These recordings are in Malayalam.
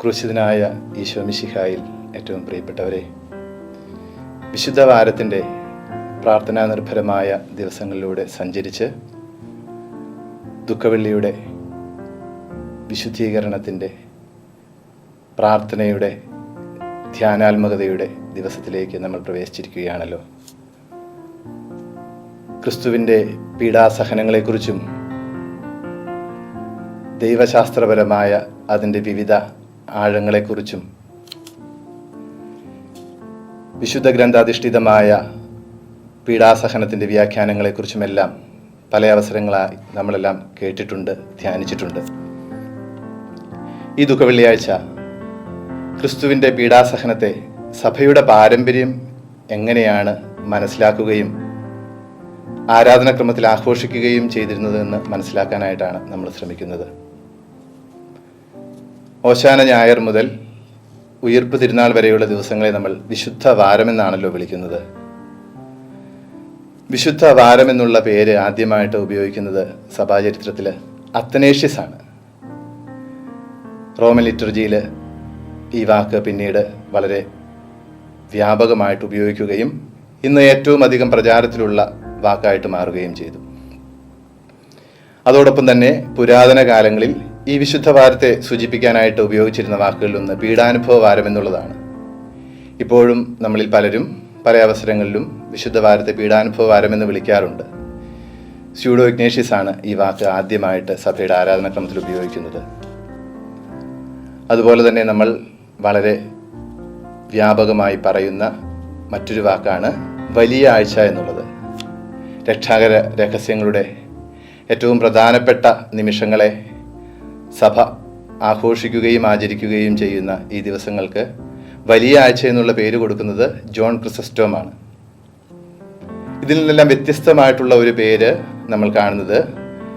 ക്രൂശിതനായ ഈശോമിശിഹായിൽ ഏറ്റവും പ്രിയപ്പെട്ടവരെ വിശുദ്ധ വാരത്തിന്റെ പ്രാർത്ഥനാ നിർഭരമായ ദിവസങ്ങളിലൂടെ സഞ്ചരിച്ച് ദുഃഖവെള്ളിയുടെ വിശുദ്ധീകരണത്തിന്റെ പ്രാർത്ഥനയുടെ ധ്യാനാത്മകതയുടെ ദിവസത്തിലേക്ക് നമ്മൾ പ്രവേശിച്ചിരിക്കുകയാണല്ലോ. ക്രിസ്തുവിന്റെ പീഡാസഹനങ്ങളെക്കുറിച്ചും ദൈവശാസ്ത്രപരമായ അതിന്റെ വിവിധ ആഴങ്ങളെക്കുറിച്ചും വിശുദ്ധ ഗ്രന്ഥാധിഷ്ഠിതമായ പീഡാസഹനത്തിന്റെ വ്യാഖ്യാനങ്ങളെക്കുറിച്ചുമെല്ലാം പല അവസരങ്ങളായി നമ്മളെല്ലാം കേട്ടിട്ടുണ്ട് ധ്യാനിച്ചിട്ടുണ്ട്. ഈ ദുഃഖവെള്ളിയാഴ്ച ക്രിസ്തുവിന്റെ പീഡാസഹനത്തെ സഭയുടെ പാരമ്പര്യം എങ്ങനെയാണ് മനസ്സിലാക്കുകയും ആരാധനാക്രമത്തിൽ ആഘോഷിക്കുകയും ചെയ്തിരുന്നതെന്ന് മനസ്സിലാക്കാനായിട്ടാണ് നമ്മൾ ശ്രമിക്കുന്നത്. ഓശാന ഞായർ മുതൽ ഉയർപ്പ് തിരുനാൾ വരെയുള്ള ദിവസങ്ങളെ നമ്മൾ വിശുദ്ധ വാരമെന്നാണല്ലോ വിളിക്കുന്നത്. വിശുദ്ധ വാരം എന്നുള്ള പേര് ആദ്യമായിട്ട് ഉപയോഗിക്കുന്നത് സഭാചരിത്രത്തിൽ അത്തനേഷ്യസ് ആണ്. റോമൻ ലിറ്റർജിയിൽ ഈ വാക്ക് പിന്നീട് വളരെ വ്യാപകമായിട്ട് ഉപയോഗിക്കുകയും ഇന്ന് ഏറ്റവും അധികം പ്രചാരത്തിലുള്ള വാക്കായിട്ട് മാറുകയും ചെയ്തു. അതോടൊപ്പം തന്നെ പുരാതന കാലങ്ങളിൽ ഈ വിശുദ്ധ വാരത്തെ സൂചിപ്പിക്കാനായിട്ട് ഉപയോഗിച്ചിരുന്ന വാക്കുകളിലൊന്ന് പീഡാനുഭവ വാരം എന്നുള്ളതാണ് ഇപ്പോഴും നമ്മളിൽ പലരും പല അവസരങ്ങളിലും വിശുദ്ധ വാരത്തെ പീഡാനുഭവ വാരം എന്ന് വിളിക്കാറുണ്ട്. സ്യൂഡോ ഇഗ്നേഷ്യസ് ആണ് ഈ വാക്ക് ആദ്യമായിട്ട് സഭയുടെ ആരാധനാക്രമത്തിൽ ഉപയോഗിക്കുന്നത്. അതുപോലെ തന്നെ നമ്മൾ വളരെ വ്യാപകമായി പറയുന്ന മറ്റൊരു വാക്കാണ് വലിയ ആഴ്ച എന്നുള്ളത്. രക്ഷാകര രഹസ്യങ്ങളുടെ ഏറ്റവും പ്രധാനപ്പെട്ട നിമിഷങ്ങളെ സഭ ആഘോഷിക്കുകയും ആചരിക്കുകയും ചെയ്യുന്ന ഈ ദിവസങ്ങൾക്ക് വലിയ ആഴ്ച എന്നുള്ള പേര് കൊടുക്കുന്നത് ജോൺ ക്രിസസ്റ്റോമാണ്. ഇതിൽ നിന്നെല്ലാം വ്യത്യസ്തമായിട്ടുള്ള ഒരു പേര് നമ്മൾ കാണുന്നത്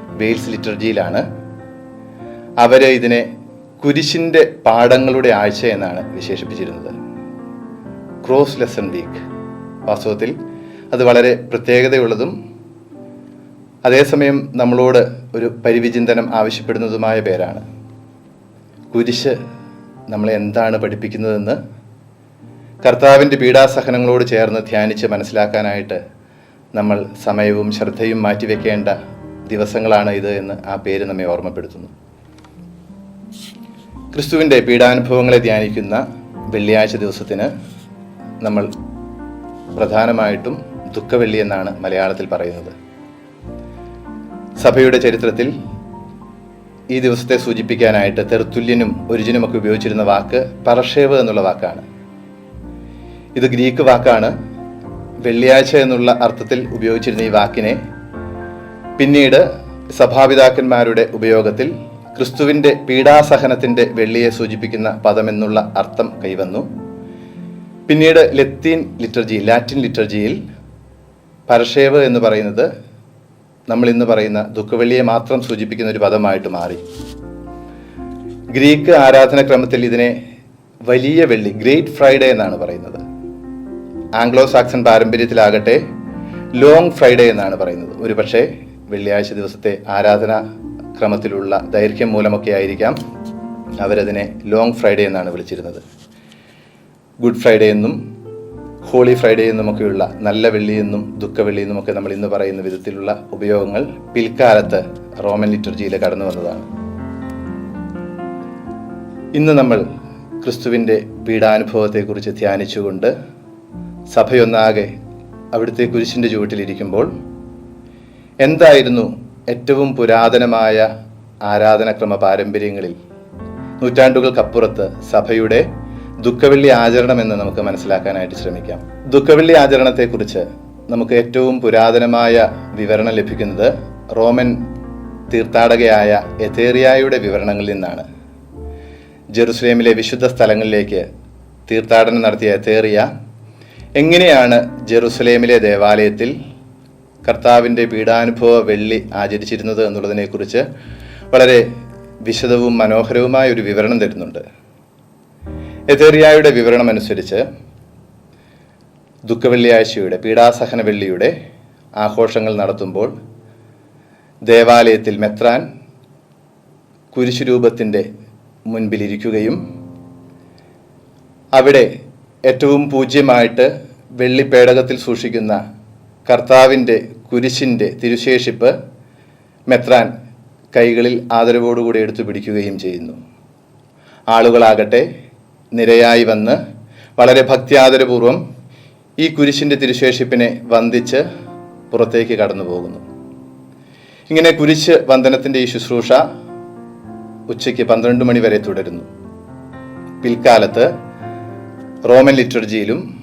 വെയിൽസ് ലിറ്റർജിയിലാണ്. അവർ ഇതിനെ കുരിശിന്റെ പാഠങ്ങളുടെ ആഴ്ച എന്നാണ് വിശേഷിപ്പിച്ചിരുന്നത്. Cross lesson week. വാസ്തവത്തിൽ അത് വളരെ പ്രത്യേകതയുള്ളതും അതേസമയം നമ്മളോട് ഒരു പരിവിചിന്തനം ആവശ്യപ്പെടുന്നതുമായ പേരാണ്. കുരിശ് നമ്മളെ എന്താണ് പഠിപ്പിക്കുന്നതെന്ന് കർത്താവിന്റെ പീഡാസഹനങ്ങളോട് ചേർന്ന് ധ്യാനിച്ച് മനസ്സിലാക്കാനായിട്ട് നമ്മൾ സമയവും ശ്രദ്ധയും മാറ്റിവെക്കേണ്ട ദിവസങ്ങളാണ് ഇത് എന്ന് ആ പേര് നമ്മെ ഓർമ്മപ്പെടുത്തുന്നു. ക്രിസ്തുവിന്റെ പീഡാനുഭവങ്ങളെ ധ്യാനിക്കുന്ന വെള്ളിയാഴ്ച ദിവസത്തിന് നമ്മൾ പ്രധാനമായിട്ടും ദുഃഖവെള്ളി എന്നാണ് മലയാളത്തിൽ പറയുന്നത്. സഭയുടെ ചരിത്രത്തിൽ ഈ ദിവസത്തെ സൂചിപ്പിക്കാനായിട്ട് തെർത്തുല്യനും ഒരിജിനുമൊക്കെ ഉപയോഗിച്ചിരുന്ന വാക്ക് പറഷേവ് എന്നുള്ള വാക്കാണ്. ഇത് ഗ്രീക്ക് വാക്കാണ്. വെള്ളിയാഴ്ച എന്നുള്ള അർത്ഥത്തിൽ ഉപയോഗിച്ചിരുന്ന ഈ വാക്കിനെ പിന്നീട് സഭാപിതാക്കന്മാരുടെ ഉപയോഗത്തിൽ ക്രിസ്തുവിന്റെ പീഡാസഹനത്തിന്റെ വെള്ളിയെ സൂചിപ്പിക്കുന്ന പദമെന്നുള്ള അർത്ഥം കൈവന്നു. പിന്നീട് ലത്തീൻ ലിറ്റർജി ലാറ്റിൻ ലിറ്റർജിയിൽ പരഷേവ് എന്ന് പറയുന്നത് നമ്മൾ ഇന്ന് പറയുന്ന ദുഃഖവെള്ളിയെ മാത്രം സൂചിപ്പിക്കുന്ന ഒരു പദമായിട്ട് മാറി. ഗ്രീക്ക് ആരാധനക്രമത്തിൽ ഇതിനെ വലിയ വെള്ളി ഗ്രേറ്റ് ഫ്രൈഡേ എന്നാണ് പറയുന്നത്. ആംഗ്ലോ സാക്സൺ പാരമ്പര്യത്തിലാകട്ടെ ലോങ് ഫ്രൈഡേ എന്നാണ് പറയുന്നത്. ഒരു പക്ഷേ വെള്ളിയാഴ്ച ദിവസത്തെ ആരാധന ക്രമത്തിലുള്ള ദൈർഘ്യം മൂലമൊക്കെ ആയിരിക്കാം അവരതിനെ ലോങ് ഫ്രൈഡേ എന്നാണ് വിളിച്ചിരുന്നത്. ഗുഡ് ഫ്രൈഡേ എന്നും ഹോളി ഫ്രൈഡേ എന്നുമൊക്കെയുള്ള നല്ല വെള്ളി എന്നും ദുഃഖവെള്ളി എന്നുമൊക്കെ നമ്മൾ ഇന്ന് പറയുന്ന വിധത്തിലുള്ള ഉപയോഗങ്ങൾ പിൽക്കാലത്ത് റോമൻ ലിറ്റർജിയിൽ കടന്നു വന്നതാണ്. ഇന്ന് നമ്മൾ ക്രിസ്തുവിന്റെ പീഡാനുഭവത്തെക്കുറിച്ച് ധ്യാനിച്ചുകൊണ്ട് സഭയൊന്നാകെ അവിടുത്തെ കുരിശിന്റെ ചുവട്ടിലിരിക്കുമ്പോൾ എന്തായിരുന്നു ഏറ്റവും പുരാതനമായ ആരാധനക്രമ പാരമ്പര്യങ്ങളിൽ നൂറ്റാണ്ടുകൾക്കപ്പുറത്ത് സഭയുടെ ദുഃഖവെള്ളി ആചരണം എന്ന് നമുക്ക് മനസ്സിലാക്കാനായിട്ട് ശ്രമിക്കാം. ദുഃഖവെള്ളി ആചരണത്തെക്കുറിച്ച് നമുക്ക് ഏറ്റവും പുരാതനമായ വിവരണം ലഭിക്കുന്നത് റോമൻ തീർത്ഥാടകയായ എതേറിയായുടെ വിവരണങ്ങളിൽ നിന്നാണ്. ജെറുസലേമിലെ വിശുദ്ധ സ്ഥലങ്ങളിലേക്ക് തീർത്ഥാടനം നടത്തിയ എതേറിയ എങ്ങനെയാണ് ജെറുസലേമിലെ ദേവാലയത്തിൽ കർത്താവിന്റെ പീഡാനുഭവ വെള്ളി ആചരിച്ചിരുന്നത് എന്നുള്ളതിനെക്കുറിച്ച് വളരെ വിശദവും മനോഹരവുമായ ഒരു വിവരണം തരുന്നുണ്ട്. എതേറിയായുടെ വിവരണം അനുസരിച്ച് ദുഃഖവെള്ളിയാഴ്ചയുടെ പീഡാസഹന വെള്ളിയുടെ ആഘോഷങ്ങൾ നടത്തുമ്പോൾ ദേവാലയത്തിൽ മെത്രാൻ കുരിശുരൂപത്തിന്റെ മുൻപിലിരിക്കുകയും അവിടെ ഏറ്റവും പൂജ്യമായിട്ട് വെള്ളിപ്പേടകത്തിൽ സൂക്ഷിക്കുന്ന കർത്താവിന്റെ കുരിശിന്റെ തിരുശേഷിപ്പ് മെത്രാൻ കൈകളിൽ ആദരവോടുകൂടി എടുത്തു പിടിക്കുകയും ചെയ്യുന്നു. ആളുകളാകട്ടെ നിരയായി വന്ന് വളരെ ഭക്തിയാദരപൂർവം ഈ കുരിശിന്റെ തിരുശേഷിപ്പിനെ വന്ദിച്ച് പുറത്തേക്ക് കടന്നു പോകുന്നു. ഇങ്ങനെ കുരിശ് വന്ദനത്തിന്റെ ഈ ശുശ്രൂഷ ഉച്ചയ്ക്ക് പന്ത്രണ്ട് മണി വരെ തുടരുന്നു. പിൽക്കാലത്ത് റോമൻ ലിറ്റർജിയിലും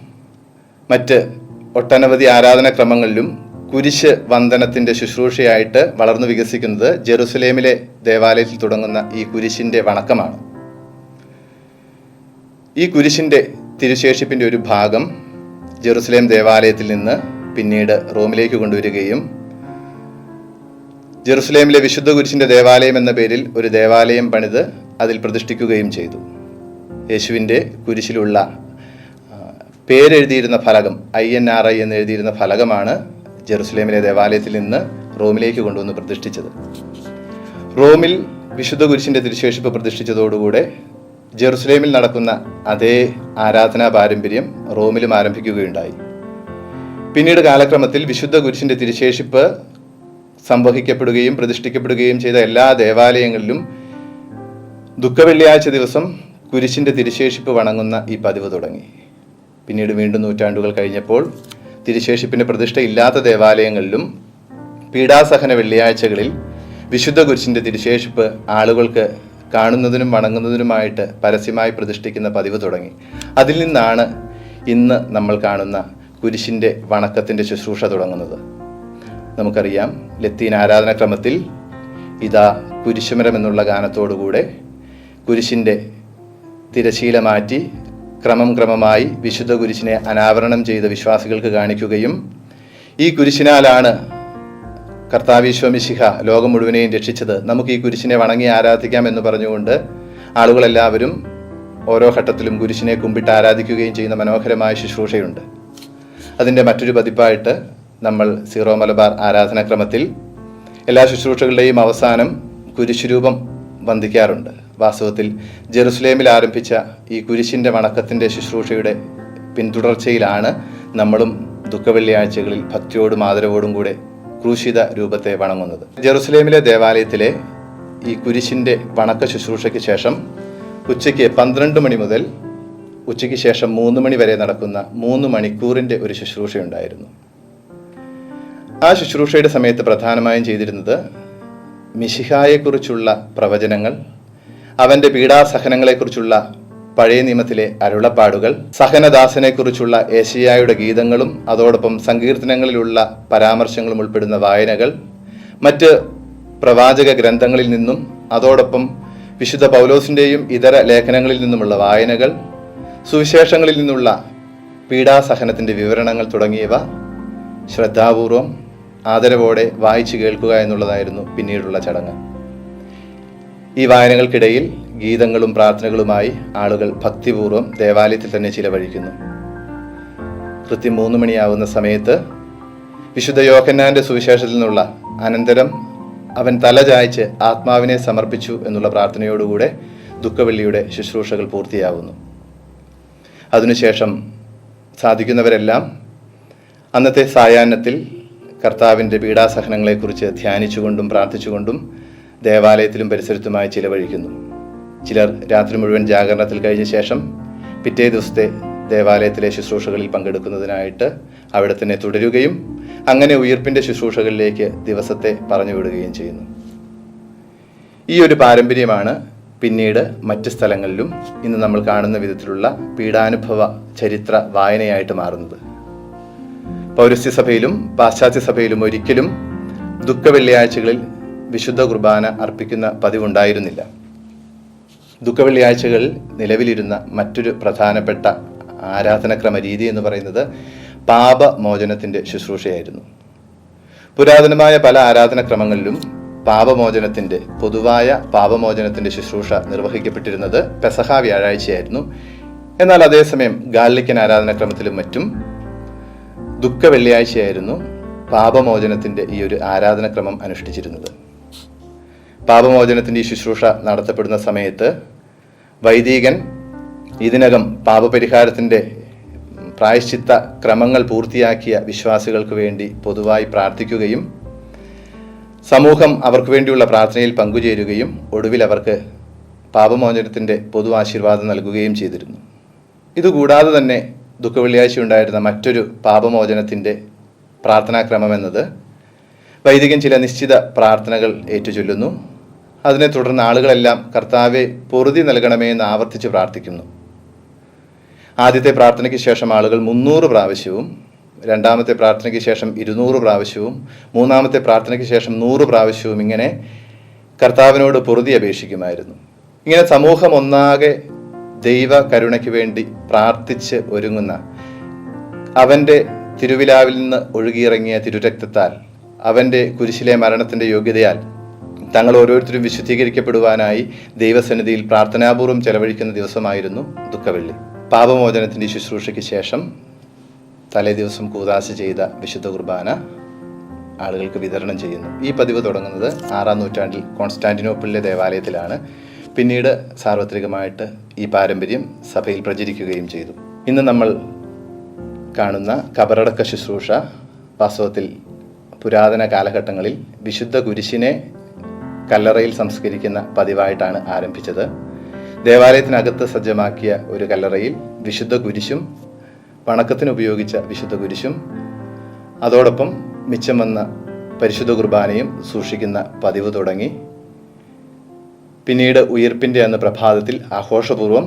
മറ്റ് ഒട്ടനവധി ആരാധനാക്രമങ്ങളിലും കുരിശ് വന്ദനത്തിന്റെ ശുശ്രൂഷയായിട്ട് വളർന്നു വികസിക്കുന്നത് ജെറുസലേമിലെ ദേവാലയത്തിൽ തുടങ്ങുന്ന ഈ കുരിശിന്റെ വണക്കമാണ്. ഈ കുരിശിന്റെ തിരുശേഷിപ്പിന്റെ ഒരു ഭാഗം ജെറുസലേം ദേവാലയത്തിൽ നിന്ന് പിന്നീട് റോമിലേക്ക് കൊണ്ടുവരികയും ജെറുസലേമിലെ വിശുദ്ധ കുരിശിന്റെ ദേവാലയം എന്ന പേരിൽ ഒരു ദേവാലയം പണിത് അതിൽ പ്രതിഷ്ഠിക്കുകയും ചെയ്തു. യേശുവിന്റെ കുരിശിലുള്ള പേരെഴുതിയിരുന്ന ഫലകം ഐ എൻ ആർ ഐ എന്ന് എഴുതിയിരുന്ന ഫലകമാണ് ജെറുസലേമിലെ ദേവാലയത്തിൽ നിന്ന് റോമിലേക്ക് കൊണ്ടുവന്ന് പ്രതിഷ്ഠിച്ചത്. റോമിൽ വിശുദ്ധ കുരിശിന്റെ തിരുശേഷിപ്പ് പ്രതിഷ്ഠിച്ചതോടുകൂടെ ജെറുസലേമിൽ നടക്കുന്ന അതേ ആരാധനാ പാരമ്പര്യം റോമിലും ആരംഭിക്കുകയുണ്ടായി. പിന്നീട് കാലക്രമത്തിൽ വിശുദ്ധ കുരിശിന്റെ തിരുശേഷിപ്പ് സംവഹിക്കപ്പെടുകയും പ്രതിഷ്ഠിക്കപ്പെടുകയും ചെയ്ത എല്ലാ ദേവാലയങ്ങളിലും ദുഃഖവെള്ളിയാഴ്ച ദിവസം കുരിശിന്റെ തിരുശേഷിപ്പ് വണങ്ങുന്ന ഈ പതിവ് തുടങ്ങി. പിന്നീട് വീണ്ടും നൂറ്റാണ്ടുകൾ കഴിഞ്ഞപ്പോൾ തിരുശേഷിപ്പിന്റെ പ്രതിഷ്ഠ ഇല്ലാത്ത ദേവാലയങ്ങളിലും പീഡാസഹന വെള്ളിയാഴ്ചകളിൽ വിശുദ്ധ കുരിശിന്റെ തിരുശേഷിപ്പ് ആളുകൾക്ക് കാണുന്നതിനും വണങ്ങുന്നതിനുമായിട്ട് പരസ്യമായി പ്രതിഷ്ഠിക്കുന്ന പതിവ് തുടങ്ങി. അതിൽ നിന്നാണ് ഇന്ന് നമ്മൾ കാണുന്ന കുരിശിന്റെ വണക്കത്തിന്റെ ശുശ്രൂഷ തുടങ്ങുന്നത്. നമുക്കറിയാം ലത്തീൻ ആരാധനാക്രമത്തിൽ ഇതാ കുരിശുമരം എന്നുള്ള ഗാനത്തോടുകൂടെ കുരിശിന്റെ തിരശീല മാറ്റി ക്രമം ക്രമമായി വിശുദ്ധ കുരിശിനെ അനാവരണം ചെയ്ത വിശ്വാസികൾക്ക് കാണിക്കുകയും ഈ കുരിശിനാലാണ് കർത്താവിശ്വമിശിഹ ലോകം മുഴുവനെയും രക്ഷിച്ചത് നമുക്ക് ഈ കുരിശിനെ വണങ്ങി ആരാധിക്കാം എന്ന് പറഞ്ഞുകൊണ്ട് ആളുകളെല്ലാവരും ഓരോ ഘട്ടത്തിലും കുരിശിനെ കുമ്പിട്ട് ആരാധിക്കുകയും ചെയ്യുന്ന മനോഹരമായ ശുശ്രൂഷയുണ്ട്. അതിന്റെ മറ്റൊരു പതിപ്പായിട്ട് നമ്മൾ സീറോ മലബാർ ആരാധനാക്രമത്തിൽ എല്ലാ ശുശ്രൂഷകളുടെയും അവസാനം കുരിശുരൂപം വന്ദിക്കാറുണ്ട്. വാസ്തവത്തിൽ ജെറുസലേമിൽ ആരംഭിച്ച ഈ കുരിശിന്റെ വണക്കത്തിന്റെ ശുശ്രൂഷയുടെ പിന്തുടർച്ചയിലാണ് നമ്മളും ദുഃഖവെള്ളിയാഴ്ചകളിൽ ഭക്തിയോടും ആദരവോടും കൂടെ ക്രൂശിത രൂപത്തെ വണങ്ങുന്നത്. ജെറുസലേമിലെ ദേവാലയത്തിലെ ഈ കുരിശിന്റെ വണക്ക ശുശ്രൂഷയ്ക്ക് ശേഷം ഉച്ചയ്ക്ക് പന്ത്രണ്ട് മണി മുതൽ ഉച്ചയ്ക്ക് ശേഷം മൂന്ന് മണി വരെ നടക്കുന്ന മൂന്ന് മണിക്കൂറിന്റെ ഒരു ശുശ്രൂഷയുണ്ടായിരുന്നു. ആ ശുശ്രൂഷയുടെ സമയത്ത് പ്രധാനമായും ചെയ്തിരുന്നത് മിശിഹായെക്കുറിച്ചുള്ള പ്രവചനങ്ങൾ അവന്റെ പീഡാസഹനങ്ങളെക്കുറിച്ചുള്ള പഴയ നിയമത്തിലെ അരുളപ്പാടുകൾ സഹനദാസനെക്കുറിച്ചുള്ള ഏഷ്യായുടെ ഗീതങ്ങളും അതോടൊപ്പം സങ്കീർത്തനങ്ങളിലുള്ള പരാമർശങ്ങളും ഉൾപ്പെടുന്ന വായനകൾ മറ്റ് പ്രവാചക ഗ്രന്ഥങ്ങളിൽ നിന്നും അതോടൊപ്പം വിശുദ്ധ പൗലോസിന്റെയും ഇതര ലേഖനങ്ങളിൽ നിന്നുമുള്ള വായനകൾ സുവിശേഷങ്ങളിൽ നിന്നുള്ള പീഡാസഹനത്തിന്റെ വിവരണങ്ങൾ തുടങ്ങിയവ ശ്രദ്ധാപൂർവം ആദരവോടെ വായിച്ചു കേൾക്കുക എന്നുള്ളതായിരുന്നു പിന്നീടുള്ള ചടങ്ങ്. ഈ വായനകൾക്കിടയിൽ ഗീതങ്ങളും പ്രാർത്ഥനകളുമായി ആളുകൾ ഭക്തിപൂർവം ദേവാലയത്തിൽ തന്നെ ചിലവഴിക്കുന്നു. കൃത്യം മൂന്ന് മണിയാവുന്ന സമയത്ത് വിശുദ്ധ യോഹന്നാന്റെ സുവിശേഷത്തിൽ നിന്നുള്ള അനന്തരം അവൻ തല ചായ്ച്ച് ആത്മാവിനെ സമർപ്പിച്ചു എന്നുള്ള പ്രാർത്ഥനയോടുകൂടെ ദുഃഖവെള്ളിയുടെ ശുശ്രൂഷകൾ പൂർത്തിയാവുന്നു. അതിനുശേഷം സാധിക്കുന്നവരെല്ലാം അന്നത്തെ സായാഹ്നത്തിൽ കർത്താവിന്റെ പീഡാസഹനങ്ങളെക്കുറിച്ച് ധ്യാനിച്ചുകൊണ്ടും പ്രാർത്ഥിച്ചുകൊണ്ടും ദേവാലയത്തിലും പരിസരത്തുമായി ചിലവഴിക്കുന്നു. ചിലർ രാത്രി മുഴുവൻ ജാഗരണത്തിൽ കഴിഞ്ഞ ശേഷം പിറ്റേ ദിവസത്തെ ദേവാലയത്തിലെ ശുശ്രൂഷകളിൽ പങ്കെടുക്കുന്നതിനായിട്ട് അവിടെ തന്നെ തുടരുകയും അങ്ങനെ ഉയർപ്പിന്റെ ശുശ്രൂഷകളിലേക്ക് ദിവസത്തെ പറഞ്ഞുവിടുകയും ചെയ്യുന്നു. ഈ ഒരു പാരമ്പര്യമാണ് പിന്നീട് മറ്റ് സ്ഥലങ്ങളിലും ഇന്ന് നമ്മൾ കാണുന്ന വിധത്തിലുള്ള പീഡാനുഭവ ചരിത്ര വായനയായിട്ട് മാറുന്നത്. പൗരസ്ത്യ സഭയിലും പാശ്ചാത്യ സഭയിലും ഒരിക്കലും ദുഃഖ വെള്ളിയാഴ്ചകളിൽ വിശുദ്ധ കുർബാന അർപ്പിക്കുന്ന പതിവുണ്ടായിരുന്നില്ല. ദുഃഖ വെള്ളിയാഴ്ചകളിൽ നിലവിലിരുന്ന മറ്റൊരു പ്രധാനപ്പെട്ട ആരാധനക്രമ രീതി എന്ന് പറയുന്നത് പാപമോചനത്തിന്റെ ശുശ്രൂഷയായിരുന്നു. പുരാതനമായ പല ആരാധനക്രമങ്ങളിലും പാപമോചനത്തിന്റെ പൊതുവായ പാപമോചനത്തിന്റെ ശുശ്രൂഷ നിർവഹിക്കപ്പെട്ടിരുന്നത് പെസഹ വ്യാഴാഴ്ചയായിരുന്നു. എന്നാൽ അതേസമയം ഗാലിക്കൻ ആരാധനാക്രമത്തിലും മറ്റും ദുഃഖ വെള്ളിയാഴ്ചയായിരുന്നു പാപമോചനത്തിന്റെ ഈ ഒരു ആരാധനക്രമം അനുഷ്ഠിച്ചിരുന്നത്. പാപമോചനത്തിന്റെ ഈ ശുശ്രൂഷ നടത്തപ്പെടുന്ന സമയത്ത് വൈദികൻ ഇതിനകം പാപപരിഹാരത്തിന്റെ പ്രായശ്ചിത്ത ക്രമങ്ങൾ പൂർത്തിയാക്കിയ വിശ്വാസികൾക്ക് വേണ്ടി പൊതുവായി പ്രാർത്ഥിക്കുകയും സമൂഹം അവർക്ക് വേണ്ടിയുള്ള പ്രാർത്ഥനയിൽ പങ്കുചേരുകയും ഒടുവിൽ അവർക്ക് പാപമോചനത്തിന്റെ പൊതു ആശീർവാദം നൽകുകയും ചെയ്തിരുന്നു. ഇതുകൂടാതെ തന്നെ ദുഃഖവെള്ളിയാഴ്ച ഉണ്ടായിരുന്ന മറ്റൊരു പാപമോചനത്തിന്റെ പ്രാർത്ഥനാക്രമം എന്നത് വൈദികൻ ചില നിശ്ചിത പ്രാർത്ഥനകൾ ഏറ്റുചൊല്ലുന്നു. അതിനെ തുടർന്ന് ആളുകളെല്ലാം കർത്താവെ പൊറുതി നൽകണമേ എന്ന് ആവർത്തിച്ച് പ്രാർത്ഥിക്കുന്നു. ആദ്യത്തെ പ്രാർത്ഥനയ്ക്ക് ശേഷം ആളുകൾ മുന്നൂറ് പ്രാവശ്യവും രണ്ടാമത്തെ പ്രാർത്ഥനയ്ക്ക് ശേഷം ഇരുന്നൂറ് പ്രാവശ്യവും മൂന്നാമത്തെ പ്രാർത്ഥനയ്ക്ക് ശേഷം നൂറ് പ്രാവശ്യവും ഇങ്ങനെ കർത്താവിനോട് പൊറുതി അപേക്ഷിക്കുമായിരുന്നു. ഇങ്ങനെ സമൂഹം ഒന്നാകെ ദൈവ കരുണയ്ക്ക് വേണ്ടി പ്രാർത്ഥിച്ച് ഒരുങ്ങുന്ന അവന്റെ തിരുവിലാവിൽ നിന്ന് ഒഴുകിയിറങ്ങിയ തിരുരക്തത്താൽ അവന്റെ കുരിശിലെ മരണത്തിന്റെ യോഗ്യതയാൽ തങ്ങൾ ഓരോരുത്തരും വിശുദ്ധീകരിക്കപ്പെടുവാനായി ദൈവസന്നിധിയിൽ പ്രാർത്ഥനാപൂർവം ചെലവഴിക്കുന്ന ദിവസമായിരുന്നു ദുഃഖവെള്ളി. പാപമോചനത്തിന്റെ ശുശ്രൂഷയ്ക്ക് ശേഷം തലേദിവസം കൂതാശ ചെയ്ത വിശുദ്ധ കുർബാന ആളുകൾക്ക് വിതരണം ചെയ്യുന്നു. ഈ പതിവ് തുടങ്ങുന്നത് ആറാം നൂറ്റാണ്ടിൽ കോൺസ്റ്റാന്റിനോപ്പിളിലെ ദേവാലയത്തിലാണ്. പിന്നീട് സാർവത്രികമായിട്ട് ഈ പാരമ്പര്യം സഭയിൽ പ്രചരിക്കുകയും ചെയ്തു. ഇന്ന് നമ്മൾ കാണുന്ന കബറടക്ക ശുശ്രൂഷ വാസ്തവത്തിൽ പുരാതന കാലഘട്ടങ്ങളിൽ വിശുദ്ധ കുരിശിനെ കല്ലറയിൽ സംസ്കരിക്കുന്ന പതിവായിട്ടാണ് ആരംഭിച്ചത്. ദേവാലയത്തിനകത്ത് സജ്ജമാക്കിയ ഒരു കല്ലറയിൽ വിശുദ്ധ കുരിശും വണക്കത്തിന് ഉപയോഗിച്ച വിശുദ്ധ കുരിശും അതോടൊപ്പം മിച്ചം വന്ന പരിശുദ്ധ കുർബാനയും സൂക്ഷിക്കുന്ന പതിവ് തുടങ്ങി. പിന്നീട് ഉയർപ്പിന്റെ അന്ന് പ്രഭാതത്തിൽ ആഘോഷപൂർവം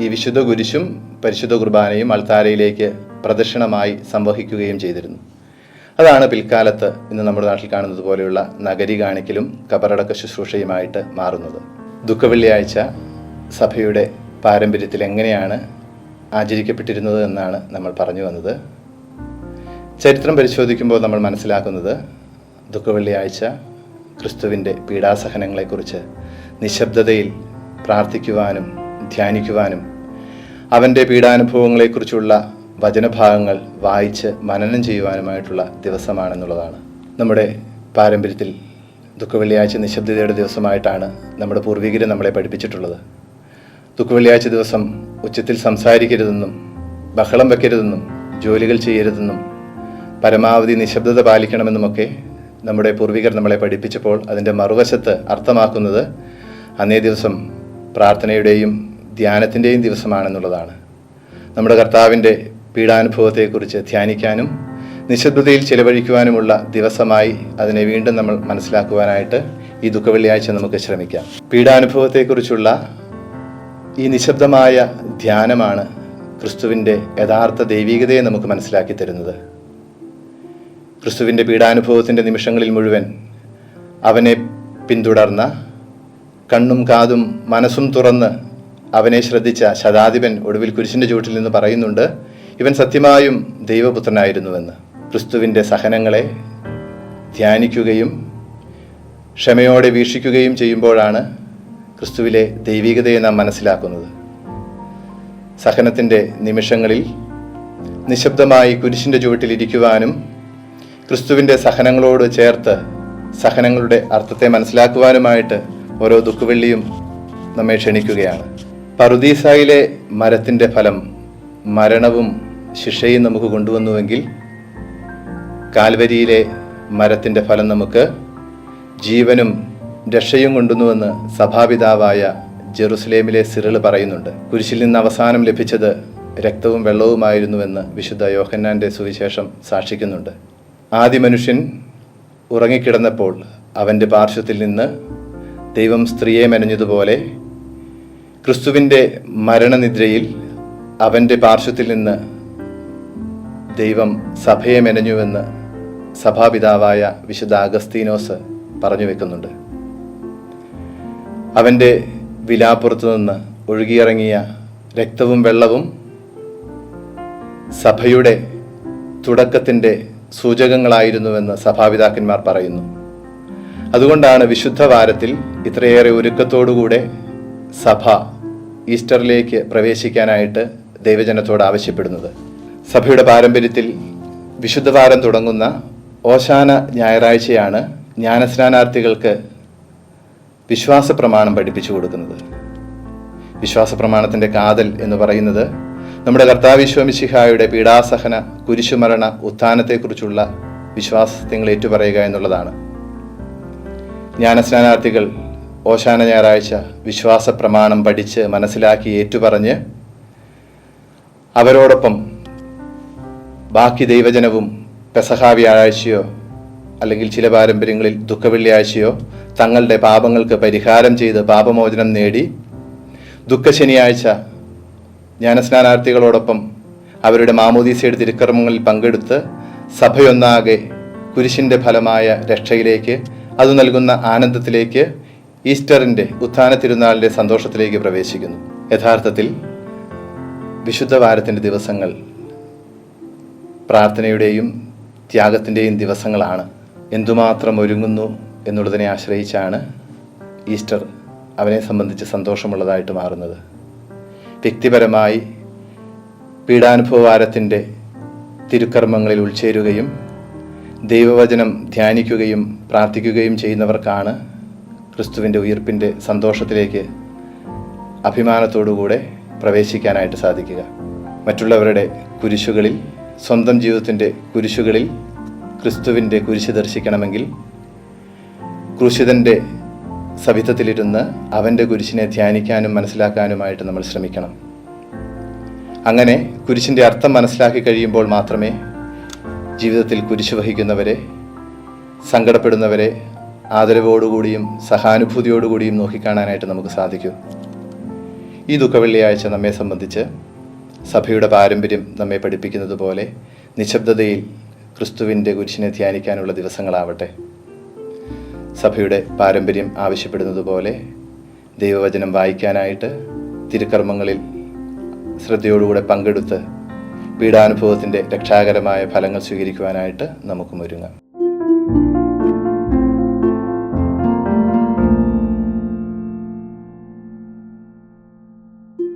ഈ വിശുദ്ധ കുരിശും പരിശുദ്ധ കുർബാനയും അൾത്താരയിലേക്ക് പ്രദക്ഷിണമായി സംവഹിക്കുകയും ചെയ്തിരുന്നു. അതാണ് പിൽക്കാലത്ത് ഇന്ന് നമ്മുടെ നാട്ടിൽ കാണുന്നത് പോലെയുള്ള നഗരി കാണിക്കലും കബറടക്ക ശുശ്രൂഷയുമായിട്ട് മാറുന്നത്. ദുഃഖവെള്ളിയാഴ്ച സഭയുടെ പാരമ്പര്യത്തിൽ എങ്ങനെയാണ് ആചരിക്കപ്പെട്ടിരുന്നത് എന്നാണ് നമ്മൾ പറഞ്ഞു വന്നത്. ചരിത്രം പരിശോധിക്കുമ്പോൾ നമ്മൾ മനസ്സിലാക്കുന്നത് ദുഃഖവെള്ളിയാഴ്ച ക്രിസ്തുവിന്റെ പീഡാസഹനങ്ങളെക്കുറിച്ച് നിശബ്ദതയിൽ പ്രാർത്ഥിക്കുവാനും ധ്യാനിക്കുവാനും അവന്റെ പീഡാനുഭവങ്ങളെക്കുറിച്ചുള്ള വചനഭാഗങ്ങൾ വായിച്ച് മനനം ചെയ്യുവാനുമായിട്ടുള്ള ദിവസമാണെന്നുള്ളതാണ്. നമ്മുടെ പാരമ്പര്യത്തിൽ ദുഃഖവെള്ളിയാഴ്ച നിശബ്ദതയുടെ ദിവസമായിട്ടാണ് നമ്മുടെ പൂർവികർ നമ്മളെ പഠിപ്പിച്ചിട്ടുള്ളത്. ദുഃഖവെള്ളിയാഴ്ച ദിവസം ഉച്ചത്തിൽ സംസാരിക്കരുതെന്നും ബഹളം വെക്കരുതെന്നും ജോലികൾ ചെയ്യരുതെന്നും പരമാവധി നിശബ്ദത പാലിക്കണമെന്നുമൊക്കെ നമ്മുടെ പൂർവികർ നമ്മളെ പഠിപ്പിച്ചപ്പോൾ അതിന്റെ മറുവശത്ത് അർത്ഥമാക്കുന്നത് അന്നേ ദിവസം പ്രാർത്ഥനയുടെയും ധ്യാനത്തിന്റെയും ദിവസമാണെന്നുള്ളതാണ്. നമ്മുടെ കർത്താവിന്റെ പീഡാനുഭവത്തെക്കുറിച്ച് ധ്യാനിക്കാനും നിശബ്ദതയിൽ ചിലവഴിക്കുവാനുമുള്ള ദിവസമായി അതിനെ വീണ്ടും നമ്മൾ മനസ്സിലാക്കുവാനായിട്ട് ഈ ദുഃഖവെള്ളിയാഴ്ച നമുക്ക് ശ്രമിക്കാം. പീഡാനുഭവത്തെക്കുറിച്ചുള്ള ഈ നിശബ്ദമായ ധ്യാനമാണ് ക്രിസ്തുവിന്റെ യഥാർത്ഥ ദൈവികതയെ നമുക്ക് മനസ്സിലാക്കി തരുന്നത്. ക്രിസ്തുവിന്റെ പീഡാനുഭവത്തിന്റെ നിമിഷങ്ങളിൽ മുഴുവൻ അവനെ പിന്തുടർന്ന കണ്ണും കാതും മനസ്സും തുറന്ന് അവനെ ശ്രദ്ധിച്ച ശതാധിപൻ ഒടുവിൽ കുരിശിന്റെ ചുവട്ടിൽ നിന്ന് പറയുന്നുണ്ട് ഇവൻ സത്യമായും ദൈവപുത്രനായിരുന്നുവെന്ന്. ക്രിസ്തുവിന്റെ സഹനങ്ങളെ ധ്യാനിക്കുകയും ക്ഷമയോടെ വീക്ഷിക്കുകയും ചെയ്യുമ്പോഴാണ് ക്രിസ്തുവിലെ ദൈവികതയെ നാം മനസ്സിലാക്കുന്നത്. സഹനത്തിന്റെ നിമിഷങ്ങളിൽ നിശബ്ദമായി കുരിശിന്റെ ചുവട്ടിൽ ഇരിക്കുവാനും ക്രിസ്തുവിന്റെ സഹനങ്ങളോട് ചേർത്ത് സഹനങ്ങളുടെ അർത്ഥത്തെ മനസ്സിലാക്കുവാനുമായിട്ട് ഓരോ ദുഃഖവെള്ളിയും നമ്മെ ക്ഷണിക്കുകയാണ്. പറുദീസായിലെ മരത്തിന്റെ ഫലം മരണവും ശിക്ഷയും നമുക്ക് കൊണ്ടുവന്നുവെങ്കിൽ കാൽവരിയിലെ മരത്തിന്റെ ഫലം നമുക്ക് ജീവനും രക്ഷയും കൊണ്ടുവന്നുവെന്ന് സഭാപിതാവായ ജെറുസലേമിലെ സിറിൾ പറയുന്നുണ്ട്. കുരിശിൽ നിന്ന് അവസാനം ലഭിച്ചത് രക്തവും വെള്ളവുമായിരുന്നുവെന്ന് വിശുദ്ധ യോഹന്നാന്റെ സുവിശേഷം സാക്ഷിക്കുന്നുണ്ട്. ആദ്യ മനുഷ്യൻ ഉറങ്ങിക്കിടന്നപ്പോൾ അവന്റെ പാർശ്വത്തിൽ നിന്ന് ദൈവം സ്ത്രീയെ മെനഞ്ഞതുപോലെ ക്രിസ്തുവിന്റെ മരണനിദ്രയിൽ അവന്റെ പാർശ്വത്തിൽ നിന്ന് ദൈവം സഭയെ മെനഞ്ഞുവെന്ന് സഭാപിതാവായ വിശുദ്ധ അഗസ്തീനോസ് പറഞ്ഞു വെക്കുന്നുണ്ട്. അവന്റെ വിലാപ്പുറത്തു നിന്ന് ഒഴുകിയിറങ്ങിയ രക്തവും വെള്ളവും സഭയുടെ തുടക്കത്തിന്റെ സൂചകങ്ങളായിരുന്നുവെന്ന് സഭാപിതാക്കന്മാർ പറയുന്നു. അതുകൊണ്ടാണ് വിശുദ്ധ വാരത്തിൽ ഇത്രയേറെ ഒരുക്കത്തോടുകൂടെ സഭ ഈസ്റ്ററിലേക്ക് പ്രവേശിക്കാനായിട്ട് ദൈവജനത്തോട് ആവശ്യപ്പെടുന്നത്. സഭയുടെ പാരമ്പര്യത്തിൽ വിശുദ്ധവാരം തുടങ്ങുന്ന ഓശാന ഞായറാഴ്ചയാണ് ജ്ഞാനസ്നാനാർത്ഥികൾക്ക് വിശ്വാസ പ്രമാണം പഠിപ്പിച്ചു കൊടുക്കുന്നത്. വിശ്വാസ പ്രമാണത്തിന്റെ കാതൽ എന്ന് പറയുന്നത് നമ്മുടെ കർത്താവിശ്വമിശിഹായുടെ പീഡാസഹന കുരിശുമരണ ഉത്ഥാനത്തെക്കുറിച്ചുള്ള വിശ്വാസത്തിങ്ങൾ ഏറ്റുപറയുക എന്നുള്ളതാണ്. ജ്ഞാനസ്നാനാർത്ഥികൾ ഓശാന ഞായറാഴ്ച വിശ്വാസ പ്രമാണം പഠിച്ച് മനസ്സിലാക്കി ഏറ്റുപറഞ്ഞ് അവരോടൊപ്പം ബാക്കി ദൈവജനവും പെസഹ വ്യാഴാഴ്ചയോ അല്ലെങ്കിൽ ചില പാരമ്പര്യങ്ങളിൽ ദുഃഖവെള്ളിയാഴ്ചയോ തങ്ങളുടെ പാപങ്ങൾക്ക് പരിഹാരം ചെയ്ത് പാപമോചനം നേടി ദുഃഖശനിയാഴ്ച ജ്ഞാനസ്നാനാർത്ഥികളോടൊപ്പം അവരുടെ മാമോദീസയുടെ തിരുക്കർമ്മങ്ങളിൽ പങ്കെടുത്ത് സഭയൊന്നാകെ കുരിശിന്റെ ഫലമായ രക്ഷയിലേക്ക് അത് നൽകുന്ന ആനന്ദത്തിലേക്ക് ഈസ്റ്ററിന്റെ ഉത്ഥാന തിരുനാളിന്റെ സന്തോഷത്തിലേക്ക് പ്രവേശിക്കുന്നു. യഥാർത്ഥത്തിൽ വിശുദ്ധ വാരത്തിന്റെ ദിവസങ്ങൾ പ്രാർത്ഥനയുടെയും ത്യാഗത്തിന്റെയും ദിവസങ്ങളാണ്. എന്തുമാത്രം ഒരുങ്ങുന്നു എന്നുള്ളതിനെ ആശ്രയിച്ചാണ് ഈസ്റ്റർ അവനെ സംബന്ധിച്ച് സന്തോഷമുള്ളതായിട്ട് മാറുന്നത്. വ്യക്തിപരമായി പീഡാനുഭവവാരത്തിന്റെ തിരുക്കർമ്മങ്ങളിൽ ഉൾച്ചേരുകയും ദൈവവചനം ധ്യാനിക്കുകയും പ്രാർത്ഥിക്കുകയും ചെയ്യുന്നവർക്കാണ് ക്രിസ്തുവിന്റെ ഉയർപ്പിന്റെ സന്തോഷത്തിലേക്ക് അഭിമാനത്തോടുകൂടെ പ്രവേശിക്കാനായിട്ട് സാധിക്കുക. മറ്റുള്ളവരുടെ കുരിശുകളിൽ സ്വന്തം ജീവിതത്തിന്റെ കുരിശുകളിൽ ക്രിസ്തുവിന്റെ കുരിശ് ദർശിക്കണമെങ്കിൽ ക്രൂശിതന്റെ സവിധത്തിലിരുന്ന് അവന്റെ കുരിശിനെ ധ്യാനിക്കാനും മനസ്സിലാക്കാനുമായിട്ട് നമ്മൾ ശ്രമിക്കണം. അങ്ങനെ കുരിശിന്റെ അർത്ഥം മനസ്സിലാക്കി കഴിയുമ്പോൾ മാത്രമേ ജീവിതത്തിൽ കുരിശ് വഹിക്കുന്നവരെ സങ്കടപ്പെടുന്നവരെ ആദരവോടുകൂടിയും സഹാനുഭൂതിയോടുകൂടിയും നോക്കിക്കാണാനായിട്ട് നമുക്ക് സാധിക്കൂ. ഈ ദുഃഖവെള്ളിയാഴ്ച നമ്മെ സംബന്ധിച്ച് സഭയുടെ പാരമ്പര്യം നമ്മെ പഠിപ്പിക്കുന്നത് പോലെ നിശബ്ദതയിൽ ക്രിസ്തുവിന്റെ കുരിശിനെ ധ്യാനിക്കാനുള്ള ദിവസങ്ങളാവട്ടെ. സഭയുടെ പാരമ്പര്യം ആവശ്യപ്പെടുന്നത് പോലെ ദൈവവചനം വായിക്കാനായിട്ട് തിരുക്കർമ്മങ്ങളിൽ ശ്രദ്ധയോടുകൂടെ പങ്കെടുത്ത് പീഡാനുഭവത്തിന്റെ രക്ഷാകരമായ ഫലങ്ങൾ സ്വീകരിക്കുവാനായിട്ട് നമുക്കും ഒരുങ്ങാം.